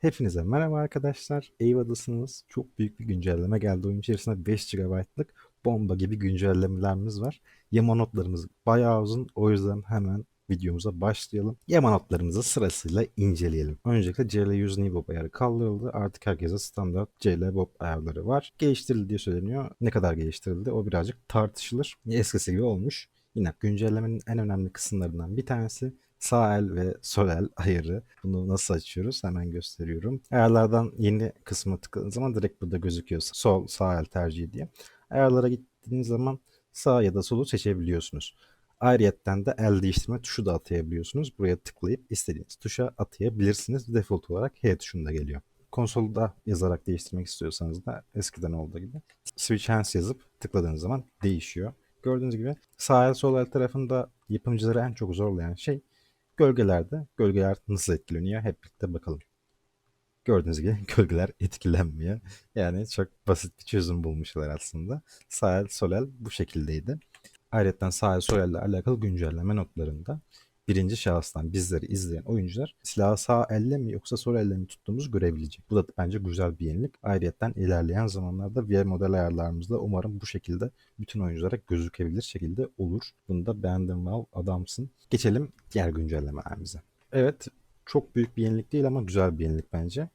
Hepinize merhaba arkadaşlar. Eyvadasınız. Çok büyük bir güncelleme geldi. Oyun içerisinde 5 GB'lık bomba gibi güncellemelerimiz var. Yama notlarımız bayağı uzun. O yüzden hemen videomuza başlayalım. Yama notlarımızı sırasıyla inceleyelim. Öncelikle CL100 Nibob ayarı kaldırıldı. Artık herkese standart CL Bob ayarları var. Geliştirildi diye söyleniyor. Ne kadar geliştirildi o birazcık tartışılır. Eskisi gibi olmuş. Yine güncellemenin en önemli kısımlarından bir tanesi sağ el ve sol el ayarı. Bunu nasıl açıyoruz hemen gösteriyorum. Ayarlardan yeni kısma tıkladığınız zaman direkt burada gözüküyor. Sol sağ el tercihi diye. Ayarlara gittiğiniz zaman sağ ya da solu seçebiliyorsunuz. Ayrıyetten de el değiştirme tuşu da atayabiliyorsunuz. Buraya tıklayıp istediğiniz tuşa atayabilirsiniz. Default olarak H tuşunda geliyor. Konsolda yazarak değiştirmek istiyorsanız da eskiden olduğu gibi switch hands yazıp tıkladığınız zaman değişiyor. Gördüğünüz gibi sağ el sol el tarafında yapımcıları en çok zorlayan şey Gölgelerde gölgeler nasıl etkileniyor hep birlikte bakalım. Gördüğünüz gibi gölgeler etkilenmiyor. Yani çok basit bir çözüm bulmuşlar aslında. Sahel Solel bu şekildeydi. Ayrıca Sahel Solel ile alakalı güncelleme notlarında birinci şahıstan bizleri izleyen oyuncular silahı sağ elle mi yoksa sol elle mi tuttuğumuzu görebilecek. Bu da bence güzel bir yenilik. Ayrıca ilerleyen zamanlarda VR model ayarlarımızda umarım bu şekilde bütün oyunculara gözükebilir şekilde olur. Bunu da beğendim Val adamsın. Geçelim diğer güncellemelerimize. Evet çok büyük bir yenilik değil ama güzel bir yenilik bence.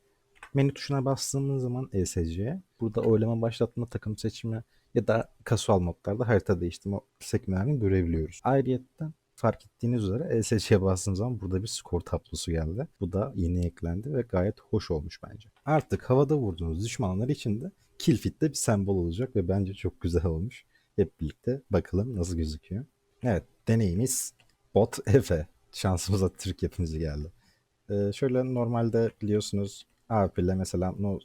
Menü tuşuna bastığımız zaman ESC'ye burada oylama başlatma, takım seçimi ya da kasual modlarda harita değiştirme sekmelerini görebiliyoruz. Ayrıca fark ettiğiniz üzere ESC'ye bastığım zaman burada bir skor tablosu geldi. Bu da yeni eklendi ve gayet hoş olmuş bence. Artık havada vurduğunuz düşmanlar için de kill fit'te bir sembol olacak ve bence çok güzel olmuş. Hep birlikte bakalım nasıl gözüküyor. Evet deneyimiz bot Efe. Şansımıza Türk yapımcı geldi. Ee, şöyle normalde biliyorsunuz AWP ile mesela no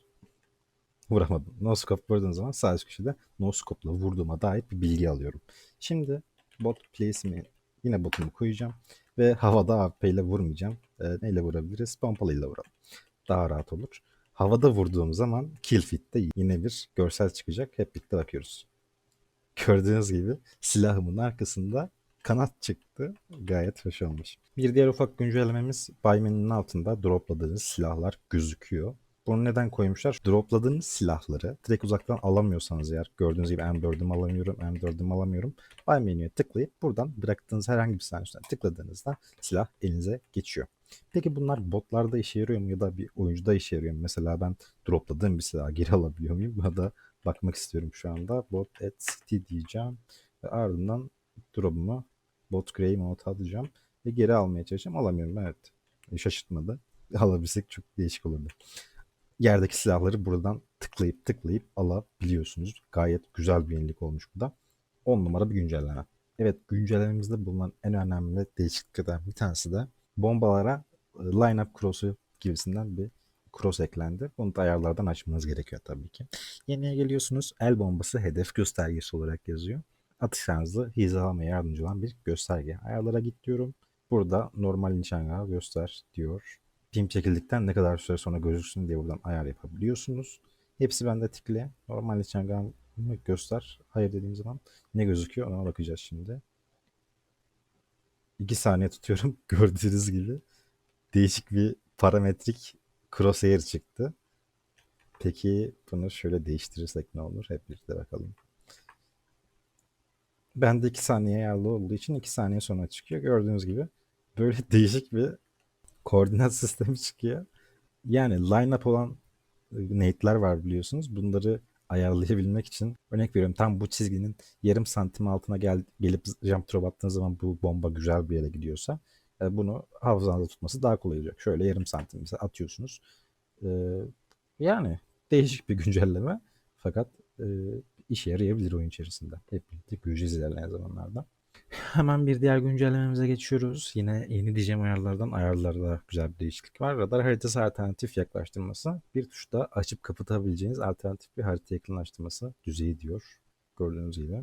vuramadım. No scope vurduğum zaman sağ üst köşede no scope'la vurduğuma dair bir bilgi alıyorum. Şimdi bot place'imi Yine botumu koyacağım. Ve havada AWP ile vurmayacağım. E, neyle vurabiliriz? Pompalıyla vuralım. Daha rahat olur. Havada vurduğum zaman kill fit'te yine bir görsel çıkacak. Hep birlikte bakıyoruz. Gördüğünüz gibi silahımın arkasında kanat çıktı. Gayet hoş olmuş. Bir diğer ufak güncellememiz Baymen'in altında dropladığınız silahlar gözüküyor. Bunu neden koymuşlar? Dropladığınız silahları direkt uzaktan alamıyorsanız eğer gördüğünüz gibi M4'ümü alamıyorum, M4'ümü alamıyorum. Buy menüye tıklayıp buradan bıraktığınız herhangi bir silahın tıkladığınızda silah elinize geçiyor. Peki bunlar botlarda işe yarıyor mu ya da bir oyuncuda işe yarıyor mu? Mesela ben dropladığım bir silahı geri alabiliyor muyum? Buna da bakmak istiyorum şu anda. Bot at city diyeceğim ve ardından drop'umu bot grey mode alacağım ve geri almaya çalışacağım. Alamıyorum evet. Şaşırtmadı. Alabilsek çok değişik olurdu yerdeki silahları buradan tıklayıp tıklayıp alabiliyorsunuz. Gayet güzel bir yenilik olmuş bu da. 10 numara bir güncelleme. Evet güncellememizde bulunan en önemli değişikliklerden bir tanesi de bombalara e, line-up cross'u gibisinden bir cross eklendi. Bunu da ayarlardan açmanız gerekiyor tabii ki. Yeniye geliyorsunuz. El bombası hedef göstergesi olarak yazıyor. Atışlarınızı hizalamaya yardımcı olan bir gösterge. Ayarlara git diyorum. Burada normal nişangahı göster diyor film çekildikten ne kadar süre sonra gözüksün diye buradan ayar yapabiliyorsunuz. Hepsi bende tikli. Normal nişangahımı göster. Hayır dediğim zaman ne gözüküyor ona bakacağız şimdi. 2 saniye tutuyorum. Gördüğünüz gibi değişik bir parametrik crosshair çıktı. Peki bunu şöyle değiştirirsek ne olur? Hep birlikte bakalım. Bende 2 saniye ayarlı olduğu için 2 saniye sonra çıkıyor. Gördüğünüz gibi böyle değişik bir koordinat sistemi çıkıyor. Yani line-up olan e, nate'ler var biliyorsunuz. Bunları ayarlayabilmek için örnek veriyorum tam bu çizginin yarım santim altına gel, gelip jump drop attığınız zaman bu bomba güzel bir yere gidiyorsa e, bunu hafızanızda tutması daha kolay olacak. Şöyle yarım santim atıyorsunuz. E, yani değişik bir güncelleme fakat e, işe yarayabilir oyun içerisinde. Hep birlikte göreceğiz ilerleyen zamanlarda. Hemen bir diğer güncellememize geçiyoruz. Yine yeni diyeceğim ayarlardan ayarlarda güzel bir değişiklik var. Radar haritası alternatif yaklaştırması. Bir tuşta açıp kapatabileceğiniz alternatif bir harita yakınlaştırması düzeyi diyor. Gördüğünüz gibi.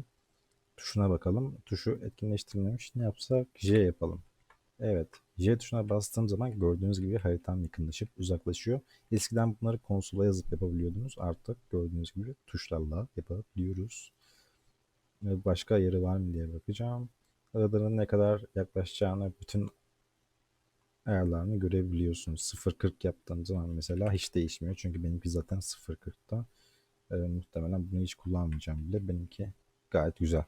Tuşuna bakalım. Tuşu etkinleştirilmemiş. Ne yapsak? J yapalım. Evet. J tuşuna bastığım zaman gördüğünüz gibi haritam yakınlaşıp uzaklaşıyor. Eskiden bunları konsola yazıp yapabiliyordunuz. Artık gördüğünüz gibi tuşlarla yapabiliyoruz. Başka yeri var mı diye bakacağım. Radarın ne kadar yaklaşacağını bütün ayarlarını görebiliyorsunuz. 0.40 yaptığım zaman mesela hiç değişmiyor. Çünkü benimki zaten 0.40'ta. Ee, muhtemelen bunu hiç kullanmayacağım bile. Benimki gayet güzel.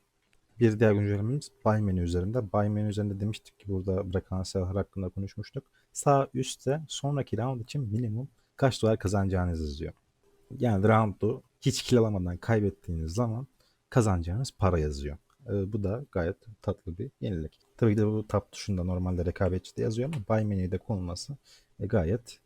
Bir diğer güncellememiz Buy menü üzerinde. Buy menü üzerinde demiştik ki burada bırakan sayılar hakkında konuşmuştuk. Sağ üstte sonraki round için minimum kaç dolar kazanacağınız yazıyor. Yani roundu hiç kill alamadan kaybettiğiniz zaman kazanacağınız para yazıyor. Ee, bu da gayet tatlı bir yenilik. Tabii ki de bu tab tuşunda normalde rekabetçi de yazıyor ama buy menüde konulması e, gayet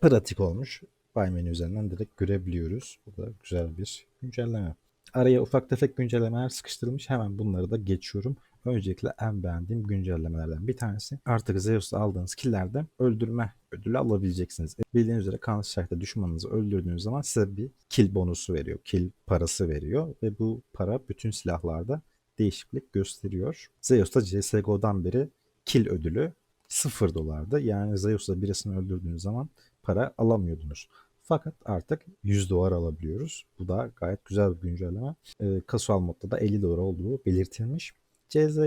pratik olmuş. Buy menü üzerinden direkt görebiliyoruz. Bu da güzel bir güncelleme. Araya ufak tefek güncellemeler sıkıştırılmış. Hemen bunları da geçiyorum. Öncelikle en beğendiğim güncellemelerden bir tanesi. Artık Zeus'ta aldığınız killerde öldürme ödülü alabileceksiniz. E, Bildiğiniz üzere Counter Strike'da düşmanınızı öldürdüğünüz zaman size bir kill bonusu veriyor. Kill parası veriyor ve bu para bütün silahlarda değişiklik gösteriyor. Zeus'ta CSGO'dan beri kill ödülü 0 dolardı. Yani Zeus'ta birisini öldürdüğünüz zaman para alamıyordunuz. Fakat artık 100 dolar alabiliyoruz. Bu da gayet güzel bir güncelleme. Ee, kasual modda da 50 dolar olduğu belirtilmiş. CZ,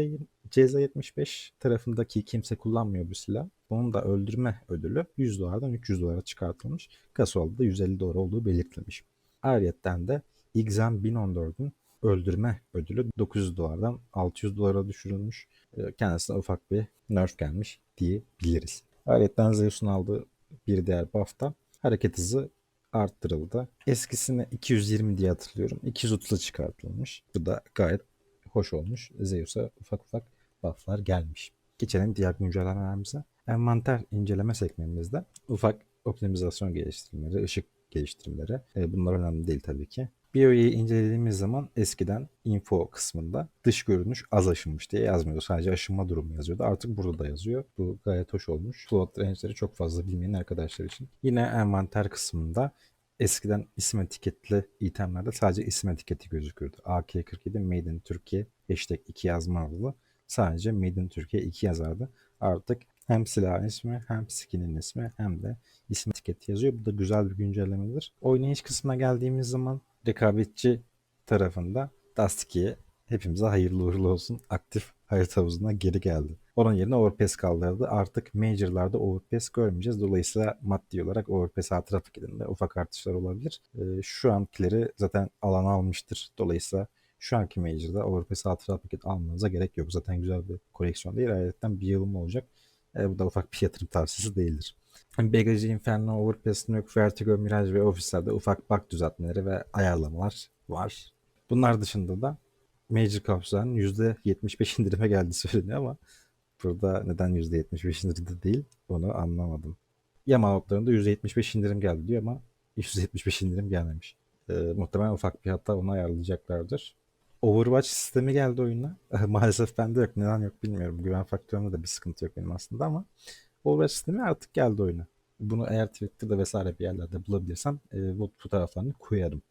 CZ75 tarafındaki kimse kullanmıyor bu silah. Bunun da öldürme ödülü 100 dolardan 300 dolara çıkartılmış. Kasual'da da 150 dolar olduğu belirtilmiş. Ayrıca de XM 1014'ün öldürme ödülü 900 dolardan 600 dolara düşürülmüş. Ee, Kendisine ufak bir nerf gelmiş diyebiliriz. Ayrıca Zeus'un aldığı bir diğer buff da hareket hızı arttırıldı. Eskisine 220 diye hatırlıyorum. 230'a çıkartılmış. Bu da gayet hoş olmuş. Zeus'a ufak ufak bufflar gelmiş. Geçelim diğer güncellemelerimize. Envanter inceleme sekmemizde ufak optimizasyon geliştirmeleri, ışık geliştirmeleri. E, bunlar önemli değil tabii ki. BIO'yu incelediğimiz zaman eskiden info kısmında dış görünüş az aşınmış diye yazmıyordu. Sadece aşınma durumu yazıyordu. Artık burada da yazıyor. Bu gayet hoş olmuş. Float range'leri çok fazla bilmeyen arkadaşlar için. Yine envanter kısmında eskiden isim etiketli itemlerde sadece isim etiketi gözüküyordu. AK47 Made in Türkiye hashtag 2 yazmalı. Sadece Made in Türkiye 2 yazardı. Artık hem silahın ismi hem skinin ismi hem de isim etiketi yazıyor. Bu da güzel bir güncellemedir. Oynayış kısmına geldiğimiz zaman rekabetçi tarafında Dust 2'ye hepimize hayırlı uğurlu olsun. Aktif harita havuzuna geri geldi. Onun yerine Overpass kaldırdı. Artık Major'larda Overpass görmeyeceğiz. Dolayısıyla maddi olarak Overpass hatıra paketinde ufak artışlar olabilir. Ee, şu ankileri zaten alan almıştır. Dolayısıyla şu anki Major'da Overpass hatıra paket almanıza gerek yok. Zaten güzel bir koleksiyon değil. Ayrıca bir yılım olacak. Ee, bu da ufak bir yatırım tavsiyesi değildir. Bagajı Inferno, Overpass, Nuke, Vertigo, Mirage ve Office'lerde ufak bug düzeltmeleri ve ayarlamalar var. Bunlar dışında da Major kapsüllerin %75 indirime geldiği söyleniyor ama burada neden %75 indirimde değil onu anlamadım. Yama notlarında %75 indirim geldi diyor ama %75 indirim gelmemiş. Ee, muhtemelen ufak bir hata onu ayarlayacaklardır. Overwatch sistemi geldi oyuna. Maalesef bende yok. Neden yok bilmiyorum. Güven faktöründe de bir sıkıntı yok benim aslında ama Overwatch sistemi artık geldi oyuna. Bunu eğer Twitter'da vesaire bir yerlerde bulabilirsem e, bu fotoğraflarını koyarım.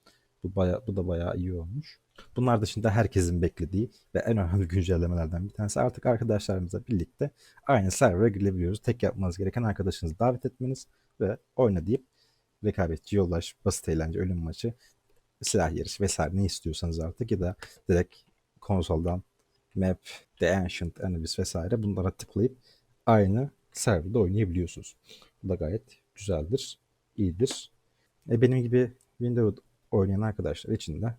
Bu, baya, bu da bayağı iyi olmuş. Bunlar dışında herkesin beklediği ve en önemli güncellemelerden bir tanesi artık arkadaşlarımızla birlikte aynı server'a girebiliyoruz. Tek yapmanız gereken arkadaşınızı davet etmeniz ve oyna deyip rekabetçi, yollaş, basit eğlence, ölüm maçı, silah yarışı vesaire ne istiyorsanız artık ya da direkt konsoldan map, The Ancient, Anubis vesaire bunlara tıklayıp aynı serverda oynayabiliyorsunuz. Bu da gayet güzeldir, iyidir. E benim gibi Windows oynayan arkadaşlar için de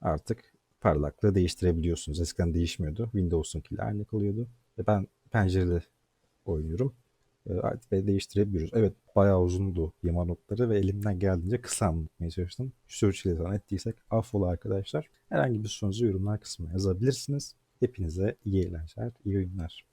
artık parlaklığı değiştirebiliyorsunuz. Eskiden değişmiyordu. Windows'unkiyle aynı kalıyordu. Ve ben pencereli oynuyorum. Ve değiştirebiliyoruz. Evet bayağı uzundu yama notları ve elimden geldiğince kısa anlatmaya çalıştım. Sürçülisan ettiysek affola arkadaşlar. Herhangi bir sorunuzu yorumlar kısmına yazabilirsiniz. Hepinize iyi eğlenceler, iyi oyunlar.